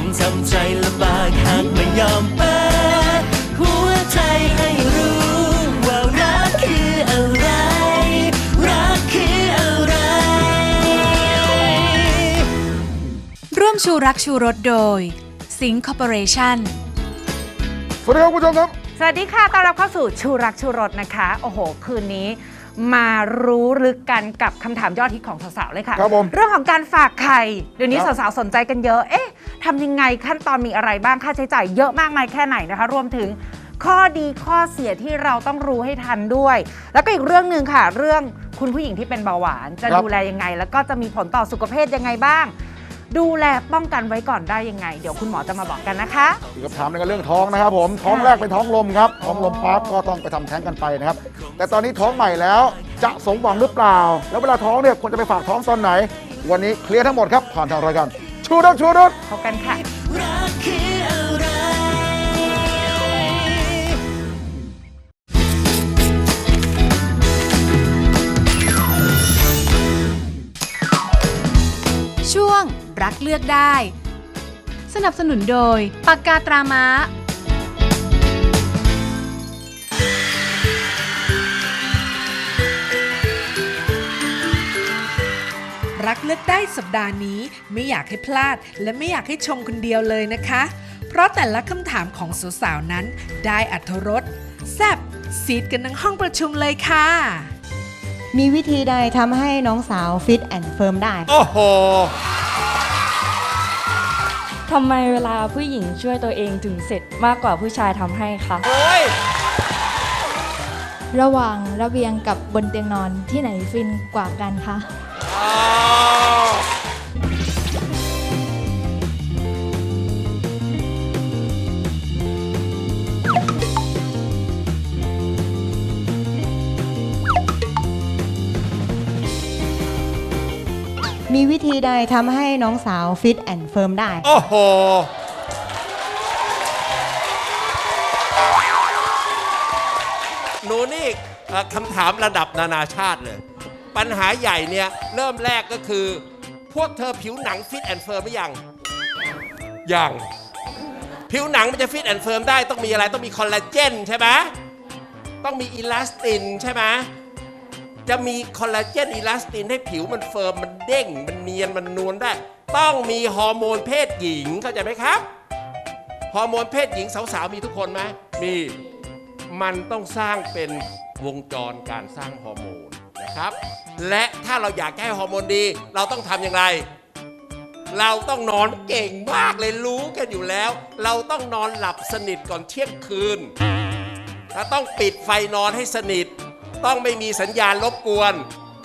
งทำใจลำบากหากไม่ยอมเปิดหัวใจให้รู้ว่ารักคืออะไร รักคืออะไร ร่วมชูรักชูรสโดย สิงค o r p o r a t i o n สวัสดีครับคุณผู้ชมครับ สวัสดีค่ะ ต้อนรับเข้าสู่ชูรักชูรสนะคะ โอ้โห คืนนี้ มารู้ลึกกันกับคำถามยอดฮิตของสาวๆเลยค่ะ ครับผม เรื่องของการฝากไข่ เดี๋ยวนี้ครับ สาวๆสนใจกันเยอะ เอ๊ะทำยังไงขั้นตอนมีอะไรบ้างค่าใช้จ่ายเยอะมากมายแค่ไหนนะคะ รวมถึงข้อดีข้อเสียที่เราต้องรู้ให้ทันด้วย แล้วก็อีกเรื่องหนึ่งค่ะ เรื่องคุณผู้หญิงที่เป็นเบาหวาน จะครับ ดูแลยังไง แล้วก็จะมีผลต่อสุขภาพยังไงบ้าง ดูแลป้องกันไว้ก่อนได้ยังไง เดี๋ยวคุณหมอจะมาบอกกันนะคะ อีกคำถามหนึงก็เรื่องท้องนะครับผมท้องแรกเป็นท้องลมครับท้องลมปั๊บก็ต้องไปทำแท้งกันไปนะครับ แต่ตอนนี้ท้องใหม่แล้วจะสมหวังหรือเปล่า แล้วเวลาท้องเนี่ยควรจะไปฝากท้องตอนไหน วันนี้เคลียร์ทั้งหมดครับผ่านทางรายการชูรสชูรสพบกันค่ะ รักเลือกได้ สนับสนุนโดย ปากกาตราม้า รักเลือกได้สัปดาห์นี้ไม่อยากให้พลาด และไม่อยากให้ชมคนเดียวเลยนะคะ เพราะแต่ละคำถามของสาวๆนั้น ได้อัธรสแซบซีดกันทั้งห้องประชุมเลยค่ะ มีวิธีใดทำให้น้องสาวฟิตแอนด์เฟิร์มได้ โอ้โห ทำไมเวลาผู้หญิงช่วยตัวเองถึงเสร็จมากกว่าผู้ชายทำให้คะโอ้ย ระหว่างระเบียงกับบนเตียงนอนที่ไหนฟินกว่ากันคะ อ้าว มีวิธีใดทำให้น้องสาวฟิตแอนด์เฟิร์มได้ โอ้โห หนูนี่เอ่อคำถามระดับนานาชาติเลย ปัญหาใหญ่เนี่ย เริ่มแรกก็คือ พวกเธอผิวหนังฟิตแอนด์เฟิร์มหรือยัง ยัง ผิวหนังมันจะฟิตแอนด์เฟิร์มได้ต้องมีอะไรต้องมีคอลลาเจนใช่ไหมต้องมีอิลาสตินใช่ไหม จะมีคอลลาเจนอิลาสตินให้ผิวมันเฟิร์มมันเด้ง มันเนียนมันนวลได้ ต้องมีฮอร์โมนเพศหญิงเข้าใจไหมครับฮอร์โมนเพศหญิงสาวๆมีทุกคนไหมมีมันต้องสร้างเป็นวงจรการสร้างฮอร์โมนนะครับ และถ้าเราอยากให้ฮอร์โมนดี เราต้องทำอย่างไร เราต้องนอนเก่งมากเลยรู้กันอยู่แล้ว เราต้องนอนหลับสนิทก่อนเที่ยงคืนถ้าต้องปิดไฟนอนให้สนิท ต้องไม่มีสัญญาณรบกวน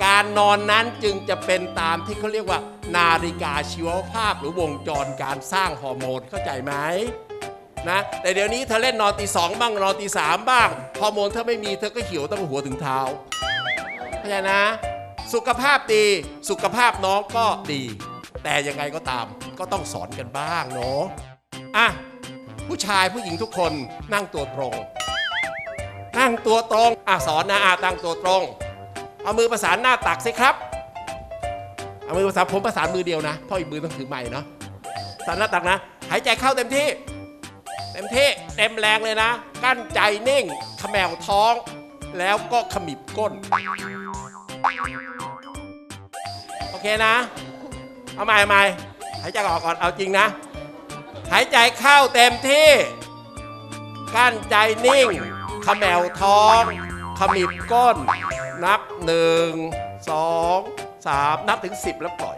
การนอนนั้นจึงจะเป็นตามที่เขาเรียกว่า นาฬิกาชีวภาพหรือวงจรการสร้างฮอร์โมนเข้าใจไหมนะแต่เดี๋ยวนี้เธอเล่นนอนตีสองบ้างนอนตีสามบ้างฮอร์โมนเธอไม่มีเธอก็หี่ยวตั้งหัวถึงเท้าเข้าใจนะ สุขภาพดีสุขภาพน้องก็ดี แต่ยังไงก็ตามก็ต้องสอนกันบ้างเนาะอะผู้ชายผู้หญิงทุกคนนั่งตัวตรง นั่งตัวตรงอะสอนนะอะตั้งตัวตรง เอามือประสานหน้าตักสิครับ เอามือประสานผมประสานมือเดียวนะ เพราะอีกมือต้องถือไม้เนาะประสานหน้าตักนะ หายใจเข้าเต็มที่ เต็มที่เต็มแรงเลยนะ กั้นใจนิ่งขมวท้อง แล้วก็ขมิบก้น โอเคนะ เอาใหม่เอาใหม่หายใจออกก่อน เอาจริงนะ หายใจเข้าเต็มที่ กั้นใจนิ่ง ขมวท้องขมิบก้น นับหนึ่งสองสามนับถึงสิบแล้วปล่อย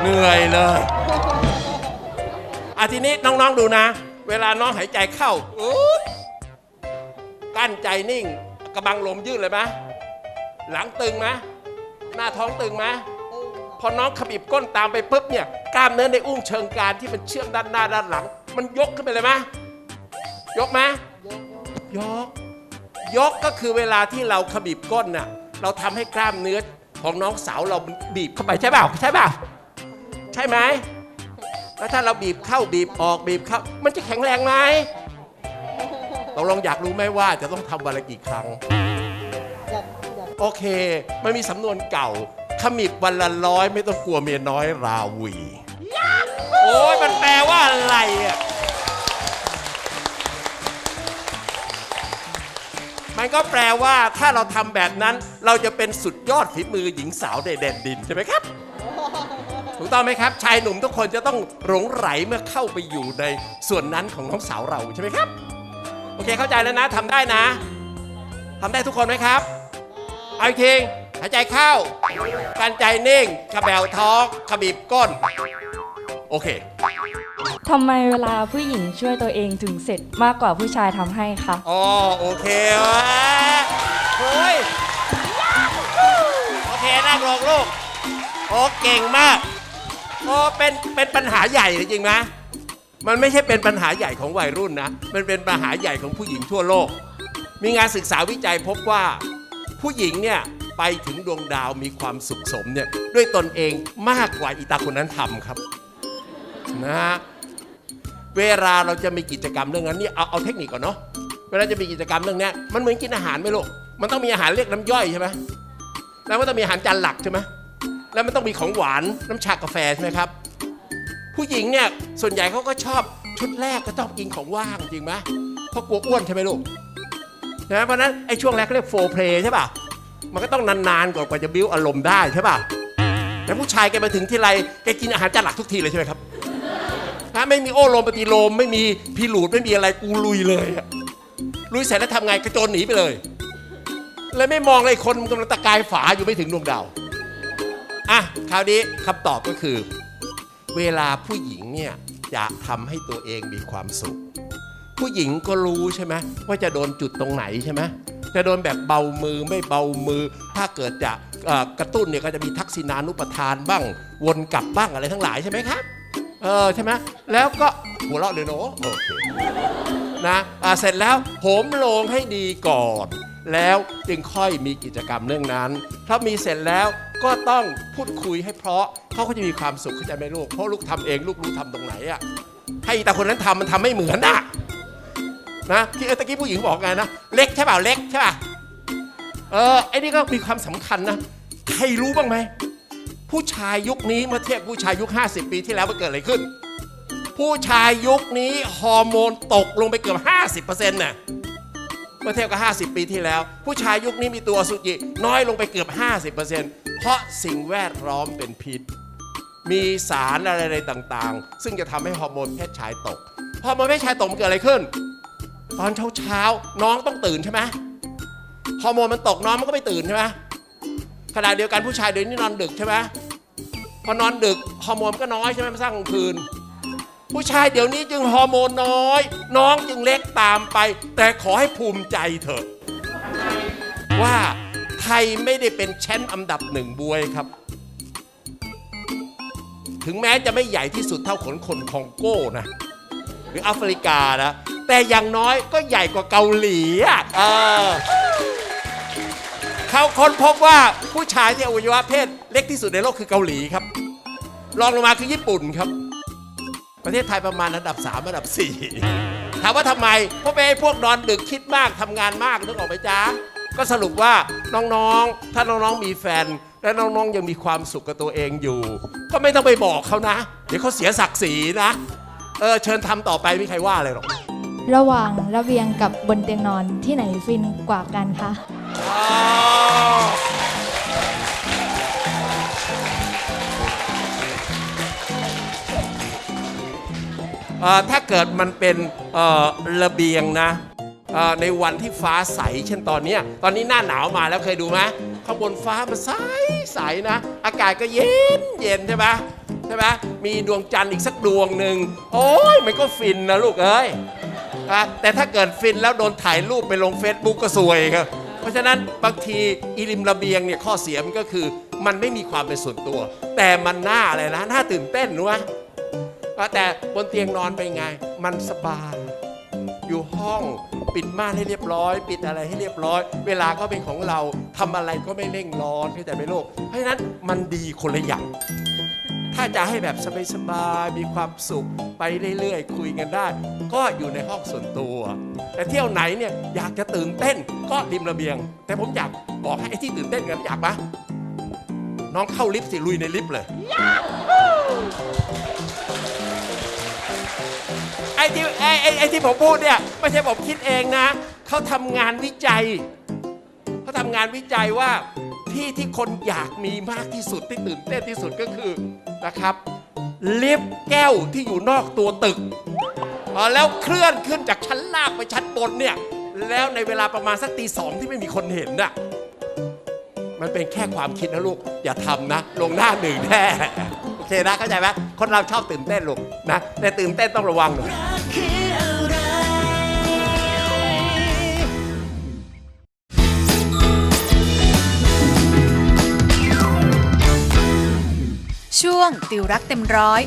เหนื่อยเลยอะทีนี้น้องๆดูนะ เวลาน้องหายใจเข้ากั้นใจนิ่งกระบังลมยืดเลยไหมหลังตึงไหมหน้าท้องตึงไหมพออน้องขมิบก้นตามไปปุ๊บเนี่ยกล้ามเนื้อในอุ้งเชิงกรานที่มันเชื่อมด้านหน้าด้านหลัง มันยกขึ้นไปเลยไหม ยกไหมยก ยกก็คือเวลาที่เราขมิบก้นน่ะ เราทำให้กล้ามเนื้อของน้องสาวเราบีบเข้าไปใช่เปล่าใช่เปล่าใช่ไหมแล้วถ้าเราบีบเข้าบีบออกบีบเข้า มันจะแข็งแรงไหมตกลงอยากรู้ไหมว่าจะต้องทำวันละกี่ครั้งโอเค มันมีสำนวนเก่า ขมิบวันละร้อยไม่ต้องกลัวเมียน้อยราวี โอ้ยมันแปลว่าอะไรอะ มันก็แปลว่าถ้าเราทำแบบนั้น เราจะเป็นสุดยอดฝีมือหญิงสาวในแดนดินใช่ไหมครับ ถูกต้องไหมครับ ชายหนุ่มทุกคนจะต้องหลงไหลเมื่อเข้าไปอยู่ในส่วนนั้นของน้องสาวเราใช่ไหมครับ โอเคเข้าใจแล้วนะทำได้นะทำได้ทุกคนไหมครับ เอาอีกทีหายใจเข้า การใจนิ่งกระแบวท้องขบีบก้น โอเค ทำไมเวลาผู้หญิงช่วยตัวเองถึงเสร็จมากกว่าผู้ชายทำให้คะอ๋อโอเควะเฮ้ยโอเคนั่งลงลูกโอ้เก่งมากโอ้เป็นเป็นปัญหาใหญ่จริงๆนะ มันไม่ใช่เป็นปัญหาใหญ่ของวัยรุ่นนะ มันเป็นปัญหาใหญ่ของผู้หญิงทั่วโลก มีงานศึกษาวิจัยพบว่า ผู้หญิงเนี่ยไปถึงดวงดาวมีความสุขสมเนี่ยด้วยตนเองมากกว่าอีตาคนนั้นทำครับ นะฮะ เวลาเราจะมีกิจกรรมเรื่องนั้นนี่เอาเอาเทคนิคก่อนเนาะเวลาจะมีกิจกรรมเรื่องนี้มันเหมือนกินอาหารไหมลูกมันต้องมีอาหารเรียกน้ำย่อยใช่ไหมแล้วมันต้องมีอาหารจานหลักใช่ไหมแล้วมันต้องมีของหวานน้ำชากาแฟใช่ไหมครับ ผู้หญิงเนี่ยส่วนใหญ่เขาก็ชอบชุดแรกก็ต้องกินของว่างจริงไหมเพราะกลัวอ้วนใช่ไหมลูกนะเพราะนั้นไอ้ช่วงแรกเขาเรียกโฟร์เพลใช่ป่ะมันก็ต้องนานๆก่อนกว่าจะบิ้วอารมณ์ได้ใช่ป่ะแต่ผู้ชายแกมาถึงที่ไรแกกินอาหารจานหลักทุกทีเลยใช่ไหมครับ ถ้าไม่มีโอ้โลมปฏิโลม ไม่มีพีหลูดไม่มีอะไรกูลุยเลยอะลุยเสร็จแล้วทำไงกระโจนหนีไปเลยเลยไม่มองเลยคนกำลังตะกายฝาอยู่ไม่ถึงดวงดาวอะคราวนี้คำตอบก็คือ เวลาผู้หญิงเนี่ยจะทำให้ตัวเองมีความสุข ผู้หญิงก็รู้ใช่ไหมว่าจะโดนจุดตรงไหนใช่ไหมจะโดนแบบเบามือไม่เบามือ ถ้าเกิดจะกระตุ้นเนี่ยก็จะมีทักษิณานุปทานบ้าง วนกลับบ้างอะไรทั้งหลายใช่ไหมครับ เออใช่ไหมแล้วก็หัวเราะเลยเนาะโอเคนะอ่าเสร็จแล้วโหมโลงให้ดีก่อน แล้วจึงค่อยมีกิจกรรมเรื่องนั้น ถ้ามีเสร็จแล้วก็ต้องพูดคุยให้เพราะเขาก็จะมีความสุขเข้าใจไหมลูกเพราะลูกทำเองลูกรู้ทำตรงไหนอะให้แต่คนนั้นทำมันทำไม่เหมือนอะนะที่เออตะกี้ผู้หญิงบอกไงนะเล็กใช่เปล่าเล็กใช่ป่ะเออไอ้นี่ก็มีความสำคัญนะใครรู้บ้างไหม ผู้ชายยุคนี้เมื่อเทียบผู้ชายยุค 50 ปีที่แล้วมันเกิดอะไรขึ้น ผู้ชายยุคนี้ฮอร์โมนตกลงไปเกือบ 50%น่ะเมื่อเทียบกับ 50 ปีที่แล้ว ผู้ชายยุคนี้มีตัวอสุจิน้อยลงไปเกือบ 50%เพราะสิ่งแวดล้อมเป็นพิษ มีสารอะไรต่างๆ ซึ่งจะทำให้ฮอร์โมนเพศชายตกฮอร์โมนเพศชายตกมันเกิดอะไรขึ้น ตอนเช้าๆน้องต้องตื่นใช่ไหมฮอร์โมนมันตกน้องมันก็ไม่ตื่นใช่ไหม ขณะเดียวกันผู้ชายเดี๋ยวนี้นอนดึกใช่ไหมพอนอนดึกฮอร์โมนก็น้อยใช่ไหมมันสร้างกลางคืน ผู้ชายเดี๋ยวนี้จึงฮอร์โมนน้อย น้องจึงเล็กตามไป แต่ขอให้ภูมิใจเถอะ ว่าไทยไม่ได้เป็นแชมป์อันดับหนึ่งบวยครับ ถึงแม้จะไม่ใหญ่ที่สุดเท่าขนคนคองโก้นะ หรือแอฟริกานะ แต่อย่างน้อยก็ใหญ่กว่าเกาหลีอะ เขาค้นพบว่าผู้ชายที่อวัยวะเพศเล็กที่สุดในโลกคือเกาหลีครับ รองลงมาคือญี่ปุ่นครับ ประเทศไทยประมาณอันดับ 3 อันดับ 4 ถามว่าทำไม เพราะไปนพวกนอนดึกคิดมากทำงานมากนึกออกไหมจ๊ะ ก็สรุปว่าน้องๆ ถ้าน้องๆมีแฟน และน้องๆยังมีความสุขกับตัวเองอยู่ ก็ไม่ต้องไปบอกเขานะ เดี๋ยวเขาเสียศักดิ์ศรีนะ เออเชิญทำต่อไปไม่ใครว่าอะไรหรอกระหว่างระเบียงกับบนเตียงนอนที่ไหนฟินกว่ากันคะ ถ้าเกิดมันเป็นระเบียงนะในวันที่ฟ้าใส เช่นตอนนี้ตอนนี้หน้าหนาวมาแล้วเคยดูไหมข้างบนฟ้ามันใสใสนะ อากาศก็เย็นเย็นใช่ไหมใช่ไหมมีดวงจันทร์อีกสักดวงหนึ่งโอ้ยมันก็ฟินนะลูกเอ้ยแต่ถ้าเกิดฟินแล้วโดนถ่ายรูปไปลง Facebook ก็สวยครับ ราะฉะนั้นบางทีอีริมระเบียงเนี่ยข้อเสียมันก็คือ มันไม่มีความเป็นส่วนตัว แต่มันน่าอะไรนะน่าตื่นเต้นรู้ไหมว่าแต่บนเตียงนอนเป็นไง มันสบายอยู่ห้องปิดม่านให้เรียบร้อย ปิดอะไรให้เรียบร้อย เวลาก็เป็นของเราทำอะไรก็ไม่เร่งร้อนเข้าใจไหมลูกเพราะฉะนั้นมันดีคนละอย่างถ้าจะให้แบบสบายๆมีความสุขไปเรื่อยๆ คุยกันได้ ก็อยู่ในห้องส่วนตัว แต่เที่ยวไหนเนี่ยอยากจะตื่นเต้นก็ริมระเบียง แต่ผมอยากบอกให้ไอ้ที่ตื่นเต้นกันอยากปะน้องเข้าลิฟต์สิลุยในลิฟต์เลยไอ้ที่ไอ้ไอ้ไอ้ที่ผมพูดเนี่ยไม่ใช่ผมคิดเองนะเขาทำงานวิจัยเขาทำงานวิจัยว่าที่ที่คนอยากมีมากที่สุดที่ตื่นเต้นที่สุดก็คือนะครับลิฟต์แก้วที่อยู่นอกตัวตึก แล้วเคลื่อนขึ้นจากชั้นล่างไปชั้นบนเนี่ย แล้วในเวลาประมาณสักตีสองที่ไม่มีคนเห็นน่ะ มันเป็นแค่ความคิดนะลูก อย่าทำนะ ลงหน้าหนึ่งแน่โอเคนะเข้าใจไหมคนเราชอบตื่นเต้นลูกนะ แต่ตื่นเต้นต้องระวังหน่อยช่วงติวรักเต็มร้อย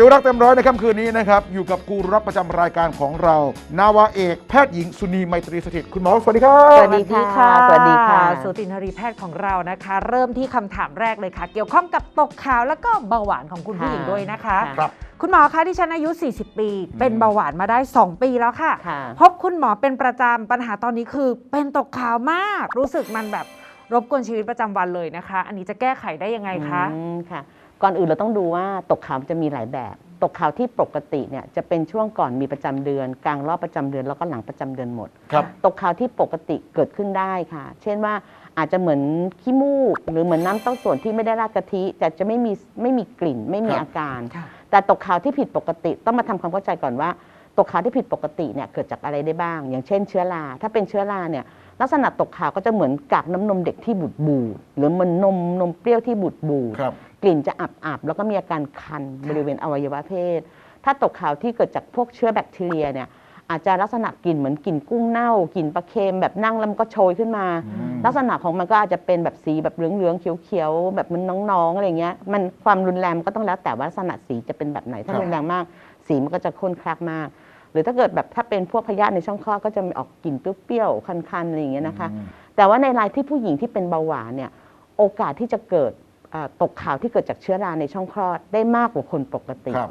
ติวรักเต็มร้อยในค่ำคืนนี้นะครับ อยู่กับกูรูรักประจำรายการของเรา นาวาเอกแพทย์หญิงสุนีไมตรีสถิตคุณหมอสวัสดีครับ สวัสดีค่ะสวัสดีค่ะสูตินรีแพทย์ของเรานะคะ เริ่มที่คำถามแรกเลยค่ะ เกี่ยวข้องกับตกขาวแล้วก็เบาหวานของคุณผู้หญิงด้วยนะคะครับคุณหมอคะที่ฉันอายุ 40 ปี เป็นเบาหวานมาได้ 2 ปีแล้วค่ะค่ะพบคุณหมอเป็นประจำปัญหาตอนนี้คือ เป็นตกขาวมาก รู้สึกมันแบบรบกวนชีวิตประจำวันเลยนะคะ อันนี้จะแก้ไขได้ยังไงคะอืมค่ะ ก่อนอื่นเราต้องดูว่าตกขาวจะมีหลายแบบ ตกขาวที่ปกติเนี่ยจะเป็นช่วงก่อนมีประจำเดือน กลางรอบประจำเดือนแล้วก็หลังประจำเดือนหมด ครับ ตกขาวที่ปกติเกิดขึ้นได้ค่ะ เช่นว่าอาจจะเหมือนขี้มูก หรือเหมือนน้ำเต้าส่วนที่ไม่ได้ราดกะทิแต่จะไม่มีไม่มีกลิ่นไม่มีครับ อาการ ค่ะ แต่ตกขาวที่ผิดปกติต้องมาทำความเข้าใจก่อนว่า ตกขาวที่ผิดปกติเนี่ยเกิดจากอะไรได้บ้าง อย่างเช่นเชื้อราถ้าเป็นเชื้อราเนี่ย ลักษณะตกขาวก็จะเหมือนกากน้ำนมเด็กที่บูดบูดหรือเหมันนมนมเปรี้ยวที่บูดบูดครับ กลิ่นจะอับอับๆแล้วก็มีอาการคันบริเวณอวัยวะเพศ ถ้าตกขาวที่เกิดจากพวกเชื้อแบคทีเรียเนี่ยอาจจะลักษณะกลิ่นเหมือนกลิ่นกุ้งเน่ากลิ่นปลาเค็มแบบนั่งแล้วมันก็โชยขึ้นมา อืม ลักษณะของมันก็อาจจะเป็นแบบสีแบบเหลืองๆเขียวๆแบบมันน้องๆอะไรเงี้ยมันความรุนแรงมันก็ต้องแล้วแต่ว่าลักษณะสีจะเป็นแบบไหนถ้ารุนแรงมาก สีมันก็จะข้นคลักมาก หรือถ้าเกิดแบบถ้าเป็นพวกพยาธิในช่องคลอดก็จะมีออกกลิ่นเปรี้ยวๆคันๆอะไรอย่างเงี้ยนะคะอืมแต่ว่าในรายที่ผู้หญิงที่เป็นเบาหวานเนี่ยโอกาสที่จะเกิดเอ่อตกขาวที่เกิดจากเชื้อราในช่องคลอดได้มากกว่าคนปกติครับ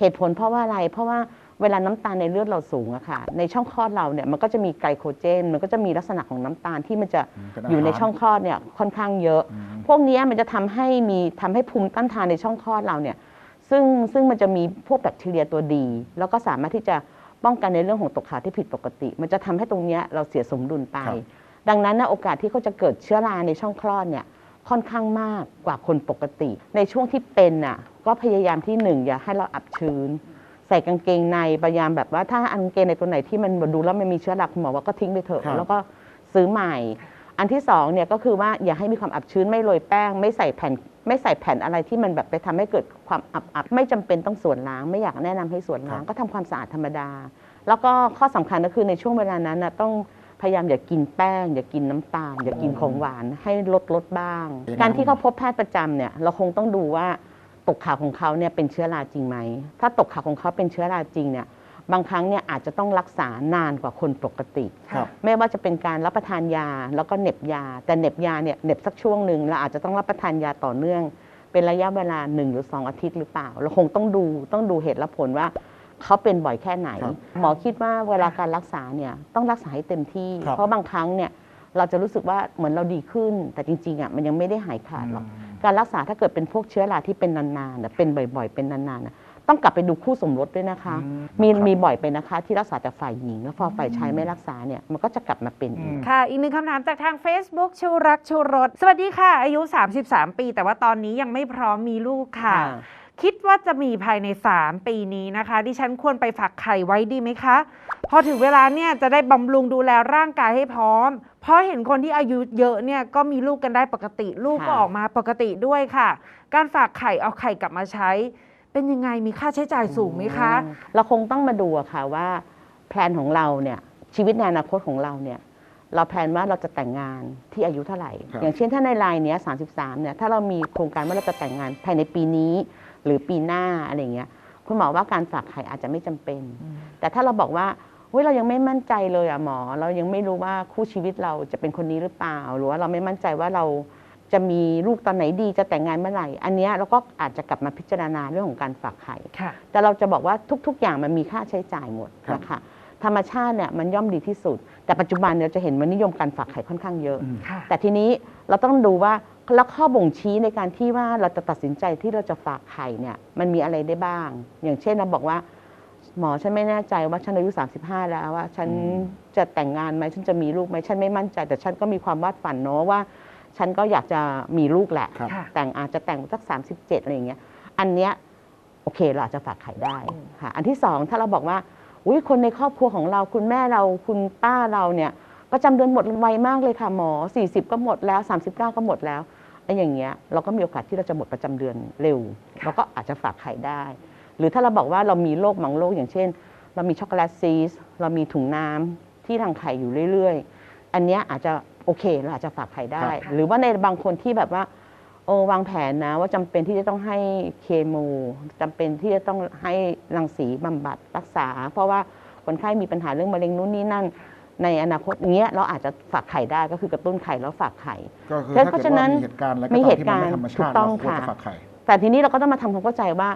เหตุผลเพราะว่าอะไร เพราะว่าเวลาน้ำตาลในเลือดเราสูงอะค่ะ ในช่องคลอดเราเนี่ยมันก็จะมีไกลโคเจน มันก็จะมีลักษณะของน้ำตาลที่มันจะอืมเป็นอาหารอยู่ในช่องคลอดเนี่ยค่อนข้างเยอะอืมพวกเนี้ยมันจะทำให้มีทำให้ภูมิต้านทานในช่องคลอดเราเนี่ยซึ่งซึ่งมันจะมีพวกแบคทีเรียตัวดี แล้วก็สามารถที่จะ ป้องกันในเรื่องของตกขาวที่ผิดปกติ มันจะทำให้ตรงเนี้ยเราเสียสมดุลไปครับดังนั้นนะโอกาสที่เขาจะเกิดเชื้อราในช่องคลอดเนี่ยค่อนข้างมากกว่าคนปกติ ในช่วงที่เป็นน่ะก็พยายามที่หนึ่งอย่าให้เราอับชื้น ใส่กางเกงในพยายามแบบว่าถ้าอันกางเกงในตัวไหนที่มันดูแล้วมันมีเชื้อราคุณหมอว่าก็ทิ้งไปเถครับอะแล้วก็ซื้อใหม่ อันที่สองเนี่ยก็คือว่าอย่าให้มีความอับชื้นไม่โรยแป้ง ไม่ใส่แผ่น ไม่ใส่แผ่นอะไรที่มันแบบไปทำให้เกิดความอับอับไม่จำเป็นต้องส่วนล้าง ไม่อยากแนะนำให้ส่วนล้างก็ทำความสะอาดธรรมดา แล้วก็ข้อสำคัญก็คือในช่วงเวลานั้นนะต้องพยายามอย่ากินแป้ง อย่ากินน้ำตาล อย่ากินของหวานให้ลดลดบ้างเป็นไงการที่เขาพบแพทย์ประจำเนี่ยเราคงต้องดูว่าตกขาวของเขาเนี่ยเป็นเชื้อราจริงไหมถ้าตกขาวของเขาเป็นเชื้อราจริงเนี่ย บางครั้งเนี่ยอาจจะต้องรักษานานกว่าคนปกติ ครับไม่ว่าจะเป็นการรับประทานยาแล้วก็เหน็บยา แต่เหน็บยาเนี่ยเหน็บสักช่วงหนึ่งเราอาจจะต้องรับประทานยาต่อเนื่อง เป็นระยะเวลาหนึ่งหรือสองอาทิตย์หรือเปล่า เราคงต้องดูต้องดูเหตุและผลว่าเขาเป็นบ่อยแค่ไหน ครับหมอคิดว่าเวลาการรักษาเนี่ยต้องรักษาให้เต็มที่ ครับ เพราะบางครั้งเนี่ยเราจะรู้สึกว่าเหมือนเราดีขึ้น แต่จริงๆอะมันยังไม่ได้หายขาดหรอก การรักษาถ้าเกิดเป็นพวกเชื้อราที่เป็นนานๆน่ะเป็นบ่อยๆ เป็นนานๆน่ะ ต้องกลับไปดูคู่สมรสด้วยนะคะอืมมีครับมีบ่อยไปนะคะที่รักษาแต่ฝ่ายหญิงแล้วพอฝ่ายชายไม่รักษาเนี่ยมันก็จะกลับมาเป็นอีก ค่ะ อีกหนึ่งคำถามจากทาง Facebook ชูรักชูรส สวัสดีค่ะ อายุ 33 ปี แต่ว่าตอนนี้ยังไม่พร้อมมีลูกค่ะ ค่ะ คิดว่าจะมีภายใน 3 ปีนี้นะคะ ดิฉันควรไปฝากไข่ไว้ดีไหมคะ พอถึงเวลาเนี่ยจะได้บำรุงดูแลร่างกายให้พร้อม เพราะเห็นคนที่อายุเยอะเนี่ยก็มีลูกกันได้ปกติ ลูกก็ค่ะ ออกมาปกติด้วยค่ะ การฝากไข่เอาไข่กลับมาใช้ เป็นยังไงมีค่าใช้จ่ายสูงไหมคะ เราคงต้องมาดูอะค่ะว่าแพลนของเราเนี่ยชีวิตในอนาคตของเราเนี่ยเราแพลนว่าเราจะแต่งงานที่อายุเท่าไหร่ ครับ อย่างเช่นถ้าในรายเนี้ย33เนี่ยถ้าเรามีโครงการว่าเราจะแต่งงานภายในปีนี้ หรือปีหน้าอะไรเงี้ยคุณหมอว่าการฝากไข่อาจจะไม่จำเป็น แต่ถ้าเราบอกว่าเฮ้ยเรายังไม่มั่นใจเลยอะหมอ เรายังไม่รู้ว่าคู่ชีวิตเราจะเป็นคนนี้หรือเปล่า หรือว่าเราไม่มั่นใจว่าเรา จะมีลูกตอนไหนดีจะแต่งงานเมื่อไหร่ อันเนี้ยเราก็อาจจะกลับมาพิจารณาเรื่องของการฝากไข่ค่ะ แต่เราจะบอกว่าทุก ๆ อย่างมันมีค่าใช้จ่ายหมดครับนะคะธรรมชาติเนี่ยมันย่อมดีที่สุด แต่ปัจจุบันเนี่ยเราจะเห็นมันนิยมการฝากไข่ค่อนข้างเยอะ ค่ะ แต่ทีนี้เราต้องดูว่าแล้วข้อบ่งชี้ในการที่ว่าเราจะตัดสินใจที่เราจะฝากไข่เนี่ยมันมีอะไรได้บ้าง อย่างเช่นเราบอกว่า หมอฉันไม่แน่ใจว่าฉันอายุ 35 แล้วว่า ฉันจะแต่งงานไหมฉันจะมีลูกไหมฉันไม่มั่นใจ แต่ฉันก็มีความวาดฝันเนาะว่า ฉันก็อยากจะมีลูกแหละ ครับ ค่ะ แต่งอาจจะแต่งสัก 37 อะไรอย่างเงี้ย อันเนี้ยโอเคเราอาจจะฝากไข่ได้ค่ะ อันที่สองถ้าเราบอกว่า อุ้ยคนในครอบครัวของเราคุณแม่เราคุณป้าเราเนี่ย ประจำเดือนหมดไวมากเลยค่ะหมอ 40 ก็หมดแล้ว 39 ก็หมดแล้วไอ้อย่างเงี้ยเราก็มีโอกาสที่เราจะหมดประจำเดือนเร็ว เราก็อาจจะฝากไข่ได้ หรือถ้าเราบอกว่าเรามีโรคบางโรคอย่างเช่น เรามีช็อกโกแลตซีสเรามีถุงน้ำที่รังไข่อยู่เรื่อยๆ อันเนี้ยอาจจะ โอเคเราอาจจะฝากไข่ได้ครับหรือว่าในบางคนที่แบบว่าโอ้วางแผนนะ ว่าจำเป็นที่จะต้องให้เคมีจำเป็นที่จะต้องให้รังสีบำบัดรักษา เพราะว่าคนไข้มีปัญหาเรื่องมะเร็งนู่นนี่นั่น ในอนาคตอย่างเงี้ยเราอาจจะฝากไข่ได้ก็คือกระตุ้นไข่แล้วฝากไข่ก็คือเพถ้าราะเกิดฉะนั้ว่านมีเหตุการณ์อะไรก็มีตามเหตุที่มันการไม่ณ์ธรรมถูชากติต้องเราควรค่ะจะฝากไข่แต่ทีนี้เราก็ต้องมาทำความเข้าใจว่า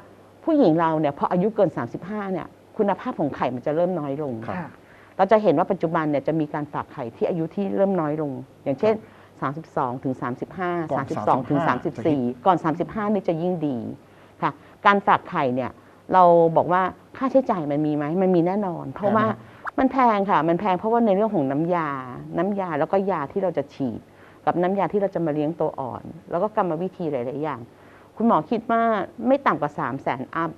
ผู้หญิงเราเนี่ยพออายุเกิน 35เนี่ยคุณภาพของไข่มันจะเริ่มน้อยลงครับค่ะ เราจะเห็นว่าปัจจุบันเนี่ยจะมีการฝากไข่ที่อายุที่เริ่มน้อยลง อย่างเช่น 32ถึง35ก่อน32ถึง35 34 ก่อน 35นี่จะยิ่งดีค่ะ การฝากไข่เนี่ยเราบอกว่าค่าใช้จ่ายมันมีไหมมันมีแน่นอน เพราะว่ามันแพงค่ะ มันแพงเพราะว่าในเรื่องของน้ำยา น้ำยาแล้วก็ยาที่เราจะฉีด กับน้ำยาที่เราจะมาเลี้ยงตัวอ่อน แล้วก็กรรมวิธีหลาย ๆ อย่าง คุณหมอคิดว่าไม่ต่ำกว่า3 0 0แสนอัพ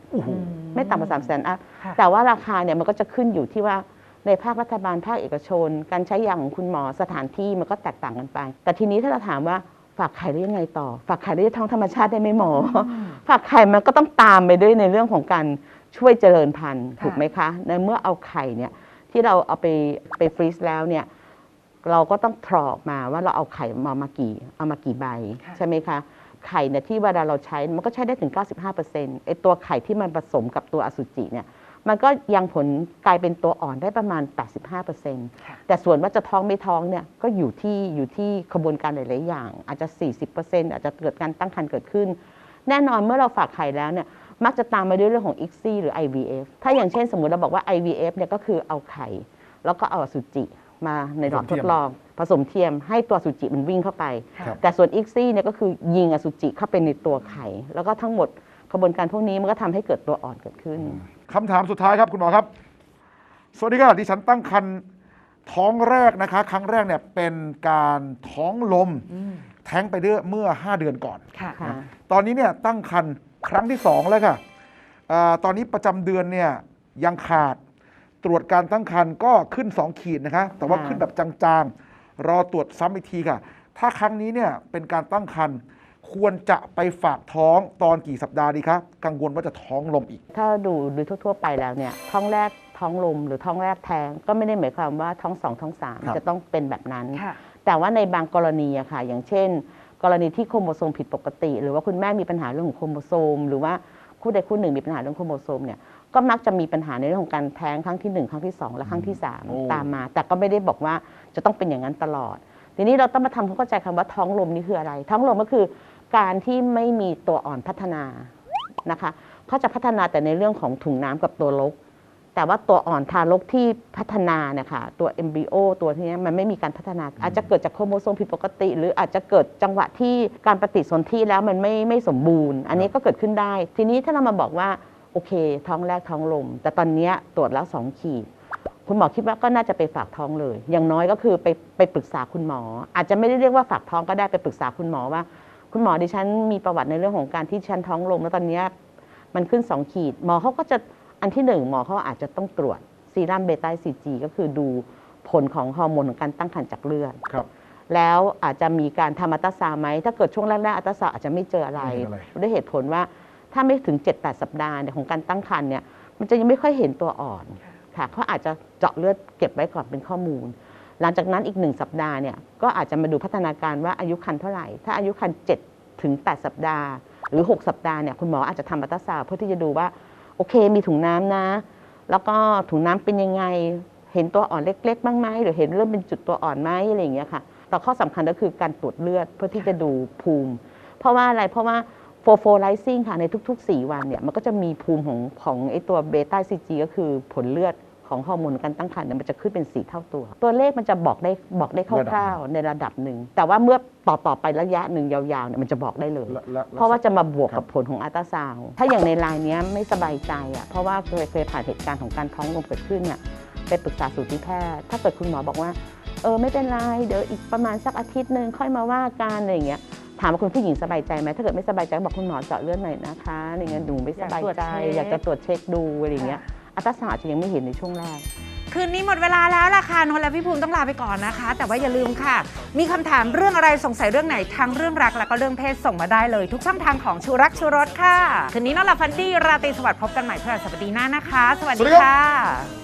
ไม่ต่ำกว่า3 0 0แสนอัพค่ะแต่ว่าราคาเนี่ยมันก็จะขึ้นอยู่ที่ว่า ในภาครัฐบาลภาคเอกชน การใช้ยาของคุณหมอสถานที่มันก็แตกต่างกันไป แต่ทีนี้ถ้าเราถามว่าฝากไข่ได้ยังไงต่อ ฝากไข่ได้ท้องธรรมชาติได้ไหมหมออฝากไข่มันก็ต้องตามไปด้วยในเรื่องของการช่วยเจริญพันธุ์ค่ะถูกไหมคะ ในเมื่อเอาไข่เนี่ยที่เราเอาไปไปฟรีซแล้วเนี่ยเราก็ต้องทรอออกมาว่าเราเอาไข่มามากี่เอามากี่ใบค่ะใช่ไหมคะไข่เนี่ยที่เวลาเราใช้มันก็ใช้ได้ถึง 95%ไอตัวไข่ที่มันผสมกับตัวอสุจิเนี่ย มันก็ยังผลกลายเป็นตัวอ่อนได้ประมาณ 85%แต่ส่วนว่าจะท้องไม่ท้องเนี่ยก็อยู่ที่อยู่ที่ขบวนการหลาย ๆ อย่าง อาจจะ 40%อาจจะเกิดการตั้งครรภ์เกิดขึ้น แน่นอนเมื่อเราฝากไข่แล้วเนี่ยมักจะตามมาด้วยเรื่องของ ICSI หรือ IVF ถ้าอย่างเช่นสมมุติเราบอกว่า IVF เนี่ยก็คือเอาไข่ แล้วก็เอาอสุจิมาในหลอดทดลอง ผสมเทียมให้ตัวอสุจิมันวิ่งเข้าไปครับแต่ส่วน ICSI เนี่ยก็คือยิงอสุจิเข้าไปในตัวไข่ แล้วก็ทั้งหมด กระบวนการพวกนี้มันก็ทำให้เกิดตัวอ่อนเกิดขึ้น คำถามสุดท้ายครับคุณหมอครับ สวัสดีครับดิฉันตั้งครรภ์ท้องแรกนะคะ ครั้งแรกเนี่ยเป็นการท้องลม แท้งไปเรื่อเมื่อ 5 เดือนก่อน ค่ะค่ะ ตอนนี้เนี่ยตั้งครรภ์ครั้งที่ 2 แล้วค่ะอาตอนนี้ประจำเดือนเนี่ยยังขาดตรวจการตั้งครรภ์ก็ขึ้น 2 ขีดนะคะ แต่ว่าค่ะ ขึ้นแบบจางๆ รอตรวจซ้ำอีกทีค่ะ ถ้าครั้งนี้เนี่ยเป็นการตั้งครรภ์ ควรจะไปฝากท้องตอนกี่สัปดาห์ดีคะกังวลว่าจะท้องลมอีก ถ้าดูโดยทั่ว ๆ ไปแล้วเนี่ยท้องแรกท้องลมหรือท้องแรกแท้งก็ไม่ได้หมายความว่าท้องสองท้องสามครับ จะต้องเป็นแบบนั้น ค่ะ แต่ว่าในบางกรณีอะค่ะ อย่างเช่น กรณีที่โครโมโซมผิดปกติ หรือว่าคุณแม่มีปัญหาเรื่องของโครโมโซม หรือว่าคู่ใดคู่หนึ่งมีปัญหาเรื่องโครโมโซมเนี่ยก็มักจะมีปัญหาในเรื่องของการแท้งครั้งที่หนึ่งครั้งที่สองและครั้งที่สามโอ้ ตามมา แต่ก็ไม่ได้บอกว่าจะต้องเป็นอย่างนั้นตลอด ทีนี้เราต้องมาทำความเข้าใจคำว่าท้องลมนี่คืออะไร ท้องลมก็คือ การที่ไม่มีตัวอ่อนพัฒนานะคะเขาจะพัฒนาแต่ในเรื่องของถุงน้ำกับตัวลก แต่ว่าตัวอ่อนทารกที่พัฒนาเนี่ยค่ะตัว MBO ตัวที่เนี้ยมันไม่มีการพัฒนา อาจจะเกิดจากโครโมโซมผิดปกติ หรืออาจจะเกิดจังหวะที่การปฏิสนธิแล้วมันไม่ไม่สมบูรณ์ อันนี้ก็เกิดขึ้นได้ ทีนี้ถ้าเรามาบอกว่าโอเค ท้องแรกท้องลม แต่ตอนเนี้ยตรวจแล้วสองขีด คุณหมอคิดว่าก็น่าจะไปฝากท้องเลย อย่างน้อยก็คือไปไปปรึกษาคุณหมอ อาจจะไม่ได้เรียกว่าฝากท้องก็ได้ไปปรึกษาคุณหมอว่า คุณหมอดิฉันมีประวัติในเรื่องของการที่ฉันท้องลมแล้วตอนเนี้ยมันขึ้น 2 ขีด หมอเขาก็จะอันที่หนึ่งหมอเขาอาจจะต้องตรวจซีรัมเบต้าซีจีก็คือดูผลของฮอร์โมนของการตั้งครรภ์จากเลือดครับ แล้วอาจจะมีการทำอัลตราซาวด์ไหม ถ้าเกิดช่วงแรกๆอัลตราซาวด์อาจจะไม่เจออะไร ไม่เห็นอะไร ด้วยเหตุผลว่าถ้าไม่ถึง 7-8 สัปดาห์เนี่ยของการตั้งครรภ์เนี่ยมันจะยังไม่ค่อยเห็นตัวอ่อนค่ะเขาอาจจะเจาะเลือดเก็บไว้ก่อนเป็นข้อมูล หลังจากนั้นอีกหนึ่งสัปดาห์เนี่ยก็อาจจะมาดูพัฒนาการว่าอายุครรภ์เท่าไหร่ ถ้าอายุครรภ์7ถึง 8 สัปดาห์ หรือ 6 สัปดาห์เนี่ยคุณหมออาจจะทำอัลตราซาวเพื่อที่จะดูว่า โอเคมีถุงน้ำนะ แล้วก็ถุงน้ำเป็นยังไง เห็นตัวอ่อนเล็กๆบ้างไหมหรือเห็นเริ่มเป็นจุดตัวอ่อนไหมอะไรอย่างเงี้ยค่ะแต่ข้อสำคัญก็คือการตรวจเลือดเพื่อที่จะดูภูมิ เพราะว่าอะไรเพราะว่าโฟโฟไลซิ่งค่ะในทุก ๆ 4 วันเนี่ยมันก็จะมีภูมิของของไอตัวเบต้าซีจีก็คือผลเลือด ของฮอร์โมนการตั้งครรภ์เนี่ยมันจะขึ้นเป็น4เท่าตัว ตัวเลขมันจะบอกได้บอกได้คร่าวๆในระดับหนึ่ง แต่ว่าเมื่อต่อต่อไประยะหนึ่งยาวๆเนี่ยมันจะบอกได้เลย และและเพราะว่าจะมาบวกกับผลของอัลตราซาวด์ถ้าอย่างในรายเนี้ยไม่สบายใจอะเพราะว่าเคยเคยผ่านเหตุการณ์ของการท้องลมเกิดขึ้นเนี่ยไปปรึกษาสูติแพทย์ ถ้าเกิดคุณหมอบอกว่า เออไม่เป็นไรเดี๋ยวอีกประมาณสักอาทิตย์หนึ่งค่อยมาว่ากันอะไรอย่างเงี้ยถามว่าคุณผู้หญิงสบายใจไหมถ้าเกิดไม่สบายใจก็บอกคุณหมอเจาะเลือดหน่อยนะคะอะไรเงี้ยดูไม่สบายใจ อยากจะตรวจเช็คดูอะไรอย่างเงี้ย อัลตราซาวด์อาจจะยังไม่เห็นในช่วงแรก คืนนี้หมดเวลาแล้วล่ะค่ะนนท์และพี่ภูมิต้องลาไปก่อนนะคะ แต่ว่าอย่าลืมค่ะ มีคำถามเรื่องอะไรสงสัยเรื่องไหนทั้งเรื่องรักและก็เรื่องเพศส่งมาได้เลย ทุกช่องทางของชูรักชูรสค่ะ คืนนี้นอนหลับฝันดีราตรีสวัสดิ์พบกันใหม่เพื่อสัปดาห์หน้านะคะ สวัสสวัสดีดีครับค่ะ